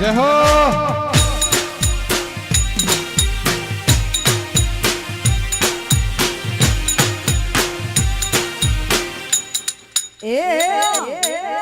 જય હો. એ